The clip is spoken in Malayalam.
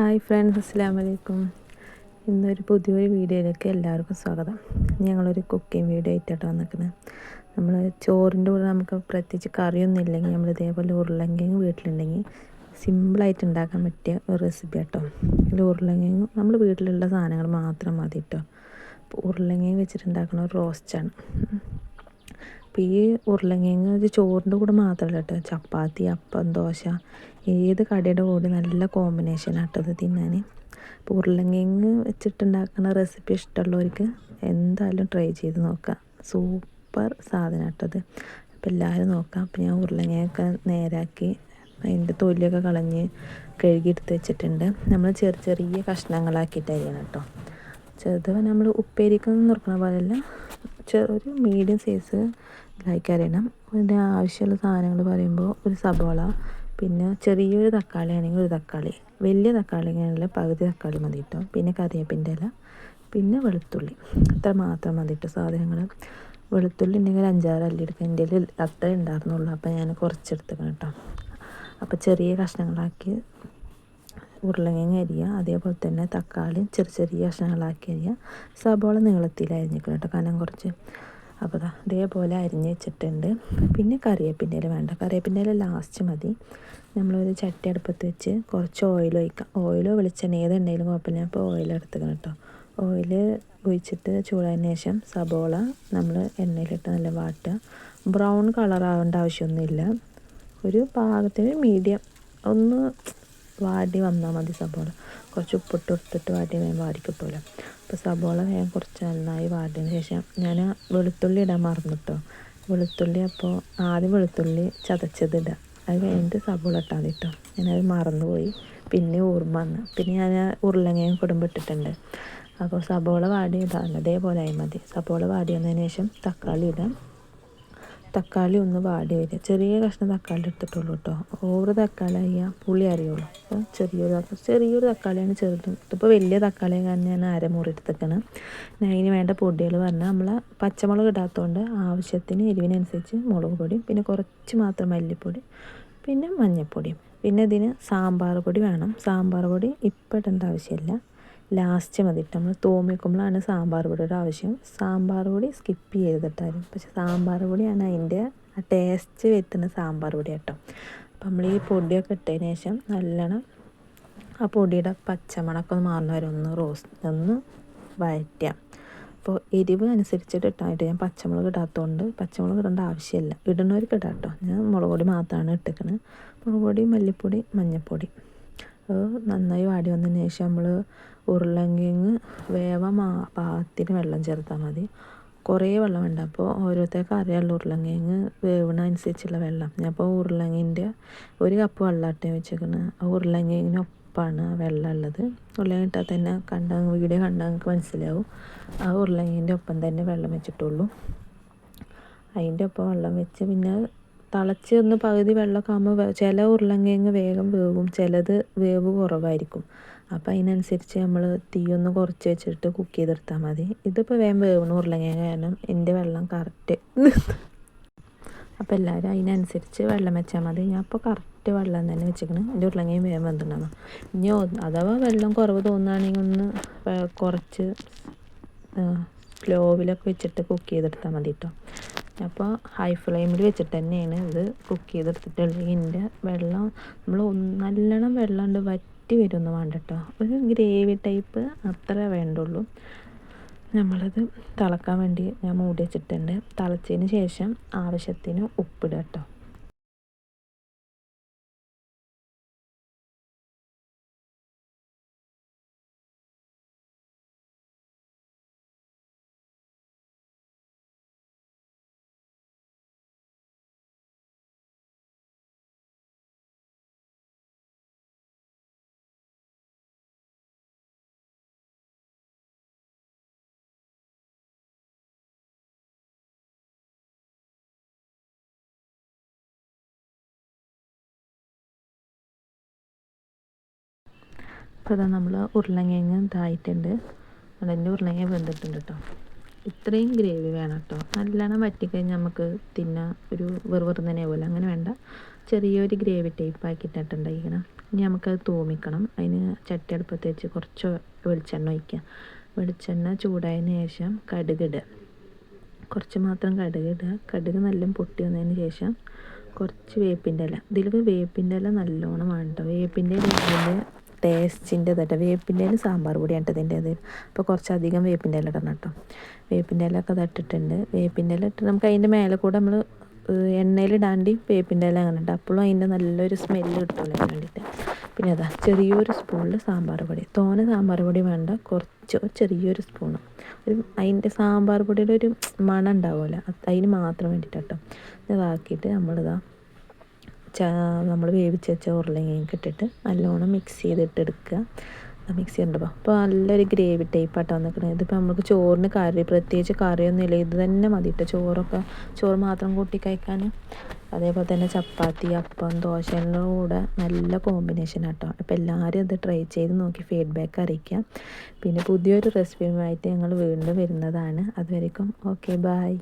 ഹായ് ഫ്രണ്ട്സ് അസ്സാം വലൈക്കും ഇന്നൊരു പുതിയൊരു വീഡിയോയിലേക്ക് എല്ലാവർക്കും സ്വാഗതം. ഞങ്ങളൊരു കുക്കിംഗ് വീഡിയോ ആയിട്ടാണ് വന്നിരിക്കുന്നത് നമ്മൾ ചോറിന്റെ കൂടെ നമുക്ക് പ്രത്യേകിച്ച് കറിയൊന്നും ഇല്ലെങ്കിൽ നമ്മൾ ഇതേപോലെ ഉരുളങ്കിങ് വീട്ടിലുണ്ടെങ്കിൽ സിമ്പിളായിട്ട് ഉണ്ടാക്കാൻ പറ്റിയ ഒരു റെസിപ്പി കേട്ടോ ഇതിൽ ഉരുളങ്കിങ് നമ്മൾ വീട്ടിലുള്ള സാധനങ്ങൾ മാത്രം മതി കേട്ടോ ഉരുളങ്കിങ് വെച്ചിട്ടുണ്ടാക്കുന്ന ഒരു റോസ്റ്റാണ് അപ്പോൾ ഈ ഉരുളങ്കിഴങ്ങ് ഇത് ചോറിന്റെ കൂടെ മാത്രമല്ല കേട്ടോ. ചപ്പാത്തി അപ്പം ദോശ ഏത് കടയുടെ കൂടി നല്ല കോമ്പിനേഷൻ ആട്ടത് തിന്നാൻ. അപ്പോൾ ഉരുളങ്കിഴങ്ങ് വെച്ചിട്ടുണ്ടാക്കുന്ന റെസിപ്പി ഇഷ്ടമുള്ളവർക്ക് എന്തായാലും ട്രൈ ചെയ്ത് നോക്കാം. സൂപ്പർ സാധനം ആട്ടത് അപ്പോൾ എല്ലാവരും നോക്കാം. അപ്പോൾ ഞാൻ ഉരുളങ്ങയൊക്കെ നേരാക്കി അതിന്റെ തൊലിയൊക്കെ കളഞ്ഞ് കഴുകിയെടുത്ത് വെച്ചിട്ടുണ്ട്. നമ്മൾ ചെറിയ ചെറിയ കഷ്ണങ്ങളാക്കിയിട്ട് അരിയണം കേട്ടോ. ചെറുത് നമ്മൾ ഉപ്പേരിക്കൊന്നും നുറുക്കണ പോലെയല്ല ചെറിയൊരു മീഡിയം സൈസ് ഇതിലേക്ക് അരിയണം അതിന്റെ ആവശ്യമുള്ള സാധനങ്ങൾ പറയുമ്പോൾ ഒരു സബോള പിന്നെ ചെറിയൊരു തക്കാളി ആണെങ്കിൽ ഒരു തക്കാളി വലിയ തക്കാളി ആണെങ്കിൽ പകുതി തക്കാളി മതി കേട്ടോ. പിന്നെ കറിവേപ്പിന്റെ ഇല പിന്നെ വെളുത്തുള്ളി. അത്ര മാത്രം മതി കേട്ടോ സാധനങ്ങൾ. വെളുത്തുള്ളി ഉണ്ടെങ്കിൽ അഞ്ചാറ് അല്ലി എടുക്കുക എന്റെ അത്ര ഉണ്ടായിരുന്നുള്ളൂ. അപ്പോൾ ഞാൻ കുറച്ചെടുത്തേക്കണം കേട്ടോ. അപ്പോൾ ചെറിയ കഷ്ണങ്ങളാക്കി ഉരുളങ്ങ അരിയുക. അതേപോലെ തന്നെ തക്കാളി ചെറിയ ചെറിയ കഷ്ണങ്ങളാക്കി അരിയുക. സബോള നീളത്തിൽ കേട്ടോ കനം കുറച്ച്. അപ്പോൾ ദാ ഇതേപോലെ അരിഞ്ഞ് വെച്ചിട്ടുണ്ട്. പിന്നെ കറിവേപ്പിന്റെ വേണ്ട. കറിവേപ്പിന്റെ ലാസ്റ്റ് മതി. നമ്മളൊരു ചട്ടി അടുപ്പത്ത് വെച്ച് കുറച്ച് ഓയിൽ ഒഴിക്കാം. ഓയിലോ വെളിച്ചെണ്ണ ഏതുണ്ടെങ്കിലും കുഴപ്പമില്ല. അപ്പോൾ ഓയിൽ എടുത്തുക്കണം കേട്ടോ ഓയിൽ ഒഴിച്ചിട്ട് ചൂടായതിന് ശേഷം സബോള നമ്മൾ എണ്ണയിലിട്ട് നല്ല വാട്ടുക. ബ്രൗൺ കളർ ആവേണ്ട ആവശ്യമൊന്നുമില്ല. ഒരു പാകത്തിന് മീഡിയം ഒന്ന് വാടി വന്നാൽ മതി സബോള. കുറച്ച് ഉപ്പിട്ട് കൊടുത്തിട്ട് വാട്ടി വേഗം വാടി കിട്ടുമല്ലോ അപ്പോൾ സബോള വേഗം കുറച്ച് നന്നായി വാടിയതിന് ശേഷം ഞാൻ വെളുത്തുള്ളി ഇടാൻ മറന്നു കേട്ടോ വെളുത്തുള്ളി അപ്പോൾ ആദ്യം വെളുത്തുള്ളി ചതച്ചത് ഇടുക അത് കഴിഞ്ഞിട്ട് സബോള ഇട്ടാൽ മതി കേട്ടോ ഞാനത് മറന്നുപോയി. പിന്നെ ഓർമ്മ വന്ന്. പിന്നെ ഞാൻ ഉരുളങ്ങയും കുടുംബം ഇട്ടിട്ടുണ്ട്. അപ്പോൾ സബോള വാടി ഇടാൻ അതേപോലെ ആയി മതി. സബോള വാടി വന്നതിന് ശേഷം തക്കാളി ഇടാം. തക്കാളി ഒന്ന് വാടി വരിക. ചെറിയ കഷ്ണം തക്കാളി എടുത്തിട്ടുള്ളൂ കേട്ടോ ഓവർ തക്കാളി ആയാൽ പുളി അറിയുള്ളൂ അപ്പോൾ ചെറിയൊരു ചെറിയൊരു തക്കാളിയാണ് ചെറുതും. ഇതിപ്പോൾ വലിയ തക്കാളി കാരണം ഞാൻ അരമുറി എടുത്തേക്കണം അതിന് വേണ്ട പൊടികൾ പറഞ്ഞാൽ നമ്മൾ പച്ചമുളക് ഇടാത്തതുകൊണ്ട് ആവശ്യത്തിന് എരിവിനനുസരിച്ച് മുളക് പൊടി പിന്നെ കുറച്ച് മാത്രം മല്ലിപ്പൊടി പിന്നെ മഞ്ഞൾപ്പൊടിയും പിന്നെ ഇതിന് സാമ്പാർ പൊടി വേണം. സാമ്പാർ പൊടി ഇപ്പം ഇടേണ്ട ആവശ്യമില്ല ലാസ്റ്റ് മതി നമ്മൾ തോമിക്കുമ്പോഴാണ് സാമ്പാർ പൊടിയുടെ ആവശ്യം. സാമ്പാർ പൊടി സ്കിപ്പ് ചെയ്തിട്ടായിരുന്നു പക്ഷെ സാമ്പാർ പൊടിയാണ് അതിന്റെ ആ ടേസ്റ്റ് വരുത്തുന്ന സാമ്പാർ പൊടി കേട്ടോ. അപ്പം നമ്മൾ ഈ പൊടിയൊക്കെ ഇട്ടതിന് ശേഷം നല്ലോണം ആ പൊടിയുടെ പച്ചമണക്കം ഒന്ന് മാറുന്ന വരെ ഒന്ന് റോസ് ഒന്ന് വഴറ്റുക. അപ്പോൾ എരിവ് അനുസരിച്ചിട്ട് ഇട്ടായിട്ട് ഞാൻ പച്ചമുളക് ഇടാത്തതുകൊണ്ട് പച്ചമുളക് ഇടേണ്ട ആവശ്യമില്ല. ഇടുന്നവർക്ക് ഇടാം കേട്ടോ. ഞാൻ മുളക് പൊടി മാത്രമാണ് ഇട്ടേക്കുന്നത് മുളക് പൊടി മല്ലിപ്പൊടി മഞ്ഞൾപ്പൊടി. നന്നായി വാടി വന്നതിന് ശേഷം നമ്മൾ ഉരുളങ്കിഴങ്ങ് വേവാൻ പാകത്തിന് വെള്ളം ചേർത്താൽ മതി. കുറേ വെള്ളം വേണ്ട. അപ്പോൾ ഓരോരുത്തർക്ക് അറിയാമല്ലോ ഉരുളങ്കിങ് വേവണ അനുസരിച്ചുള്ള വെള്ളം. ഞാൻ അപ്പോൾ ഉരുളങ്ങിന്റെ ഒരു കപ്പ് വെള്ളമാട്ടെ വെച്ചേക്കുന്നത് ആ ഉരുളങ്കിഴങ്ങിനൊപ്പമാണ് വെള്ളം ഉള്ളത്. ഉരുളങ്ങ ഇട്ടാൽ തന്നെ കണ്ട വീഡിയോ കണ്ടാൽ നിങ്ങൾക്ക് മനസ്സിലാവും. ആ ഉരുളങ്ങിന്റെ ഒപ്പം തന്നെ വെള്ളം വെച്ചിട്ടുള്ളൂ. അതിന്റെ ഒപ്പം വെള്ളം വെച്ച് പിന്നെ തിളച്ച് ഒന്ന് പകുതി വെള്ളമൊക്കെ ആകുമ്പോൾ ചില ഉരുളങ്കിഴങ്ങ് വേഗം വേവും. ചിലത് വേവ് കുറവായിരിക്കും. അപ്പോൾ അതിനനുസരിച്ച് നമ്മൾ തീയൊന്ന് കുറച്ച് വെച്ചിട്ട് കുക്ക് ചെയ്തെടുത്താൽ മതി. ഇതിപ്പോൾ വേഗം വേവണ ഉരുളങ്കിഴങ്ങ് കാരണം എന്റെ വെള്ളം കറക്റ്റ് അപ്പോൾ എല്ലാവരും അതിനനുസരിച്ച് വെള്ളം വെച്ചാൽ മതി. ഞാൻ അപ്പോൾ കറക്റ്റ് വെള്ളം തന്നെ വെച്ചിരിക്കണം. എന്റെ ഉരുളങ്കിഴങ്ങ് വേഗം വെന്തിട്ടുണ്ടാകും ഇനി അഥവാ വെള്ളം കുറവ് തോന്നുകയാണെങ്കിൽ ഒന്ന് കുറച്ച് സ്ലോവിലൊക്കെ വെച്ചിട്ട് കുക്ക് ചെയ്തെടുത്താൽ മതി കേട്ടോ അപ്പോൾ ഹൈ ഫ്ലെയിമിൽ വെച്ചിട്ട് തന്നെയാണ് ഇത് കുക്ക് ചെയ്തെടുത്തിട്ടുള്ളത്. ഇതിന്റെ വെള്ളം നമ്മൾ നല്ലോണം വെള്ളം ഉണ്ട് വറ്റി വരുമൊന്നും വേണ്ട കേട്ടോ ഒരു ഗ്രേവി ടൈപ്പ് അത്ര വേണ്ടുള്ളൂ. നമ്മളത് തിളക്കാൻ വേണ്ടി ഞാൻ മൂടി വെച്ചിട്ടുണ്ട്. തിളച്ചതിന് ശേഷം ആവശ്യത്തിന് ഉപ്പിടുക കേട്ടോ അപ്പോൾ ഇതാ നമ്മൾ ഉരുളങ്കിഴങ്ങ് ഇതായിട്ടുണ്ട്. അതിന്റെ ഉരുളങ്ങ വെന്തിട്ടുണ്ട് കേട്ടോ ഇത്രയും ഗ്രേവി വേണം കേട്ടോ നല്ലോണം വറ്റിക്കഴിഞ്ഞാൽ നമുക്ക് തിന്നാൻ ഒരു വെറുവെറുന്നനെ പോലെ. അങ്ങനെ വേണ്ട. ചെറിയൊരു ഗ്രേവി ടൈപ്പ് ആക്കിയിട്ടിട്ടുണ്ടായിരിക്കണം ഇനി നമുക്കത് തൂമിക്കണം. അതിന് ചട്ടി അടുപ്പത്ത് വെച്ച് കുറച്ച് വെളിച്ചെണ്ണ ഒഴിക്കുക വെളിച്ചെണ്ണ ചൂടായതിന് ശേഷം കടുകിടുക കുറച്ച് മാത്രം കടുക് ഇടുക കടുക് നല്ല പൊട്ടി വന്നതിന് ശേഷം കുറച്ച് വേപ്പിന്റെ ഇല. ഇതിൽ വേപ്പിന്റെ ഇല നല്ലോണം വേണ്ട വേപ്പിന്റെ ഇല ടേസ്റ്റിന്റെ തട്ടെ വേപ്പിന്റെ ഇല സാമ്പാർ പൊടിയാണ് ഇതിന്റെ അത് അപ്പോൾ കുറച്ചധികം വേപ്പിന്റെ ഇല ഇടണം കേട്ടോ. വേപ്പിന്റെ ഇല ഒക്കെ തട്ടിട്ടുണ്ട് വേപ്പിന്റെ ഇല ഇട്ട് നമുക്ക് അതിന്റെ മേലെ കൂടെ നമ്മൾ എണ്ണയിലിടാണ്ട് വേപ്പിന്റെ ഇല അങ്ങനെ ഉണ്ട് അപ്പോഴും അതിന്റെ നല്ലൊരു സ്മെല്ല് കിട്ടുമല്ലോ വേണ്ടിയിട്ട്. പിന്നെ അതാ ചെറിയൊരു സ്പൂണിൽ സാമ്പാർ പൊടി. തോന സാമ്പാർ പൊടി വേണ്ട കുറച്ച് ചെറിയൊരു സ്പൂണ് ഒരു അതിന്റെ സാമ്പാർ പൊടിയുടെ ഒരു മണം ഉണ്ടാവുമല്ലോ. അതിന് മാത്രം വേണ്ടിയിട്ട് കേട്ടോ ഇതാക്കിയിട്ട് നമ്മളിതാ നമ്മൾ വേവിച്ച വെച്ച ഉരുളങ്ങയൊക്കെ ഇട്ടിട്ട് നല്ലോണം മിക്സ് ചെയ്തിട്ട് എടുക്കുക മിക്സ് ചെയ്യണ്ടപ്പോൾ അപ്പോൾ നല്ലൊരു ഗ്രേവി ടൈപ്പായിട്ട് വന്നിരിക്കുന്നത് ഇതിപ്പോൾ നമുക്ക് ചോറിന് കറി പ്രത്യേകിച്ച് കറിയൊന്നും ഇല്ല ഇത് തന്നെ മതി കേട്ടോ ചോറൊക്കെ ചോറ് മാത്രം കൂട്ടി കഴിക്കാൻ അതേപോലെ തന്നെ ചപ്പാത്തി അപ്പം ദോശ കൂടെ നല്ല കോമ്പിനേഷൻ ആട്ടോ. അപ്പോൾ എല്ലാവരും ഇത് ട്രൈ ചെയ്ത് നോക്കി ഫീഡ്ബാക്ക് അറിയിക്കാം പിന്നെ പുതിയൊരു റെസിപ്പിയുമായിട്ട് ഞങ്ങൾ വീണ്ടും വരുന്നതാണ്. അതുവരേക്കും ഓക്കെ ബായ്